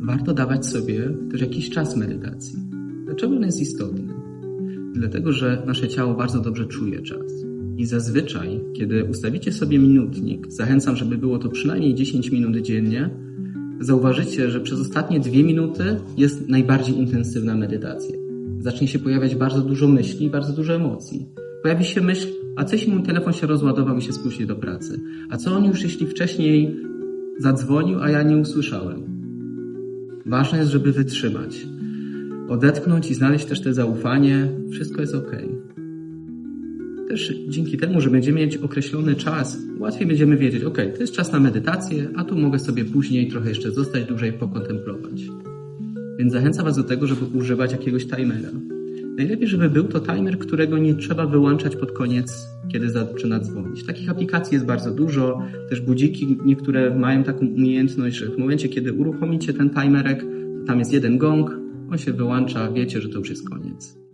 warto dawać sobie też jakiś czas medytacji. Dlaczego on jest istotny? Dlatego, że nasze ciało bardzo dobrze czuje czas. I zazwyczaj, kiedy ustawicie sobie minutnik, zachęcam, żeby było to przynajmniej 10 minut dziennie, zauważycie, że przez ostatnie dwie minuty jest najbardziej intensywna medytacja. Zacznie się pojawiać bardzo dużo myśli bardzo dużo emocji. Pojawi się myśl, a co jeśli mój telefon się rozładował i się spóźni do pracy? A co on już jeśli wcześniej zadzwonił, a ja nie usłyszałem? Ważne jest, żeby wytrzymać. Odetchnąć i znaleźć też te zaufanie. Wszystko jest ok. Też dzięki temu, że będziemy mieć określony czas, łatwiej będziemy wiedzieć, ok, to jest czas na medytację, a tu mogę sobie później trochę jeszcze zostać dłużej pokontemplować. Więc zachęcam Was do tego, żeby używać jakiegoś timera. Najlepiej, żeby był to timer, którego nie trzeba wyłączać pod koniec, kiedy zaczyna dzwonić. Takich aplikacji jest bardzo dużo. Też budziki niektóre mają taką umiejętność, że w momencie, kiedy uruchomicie ten timerek, tam jest jeden gong, on się wyłącza, wiecie, że to już jest koniec.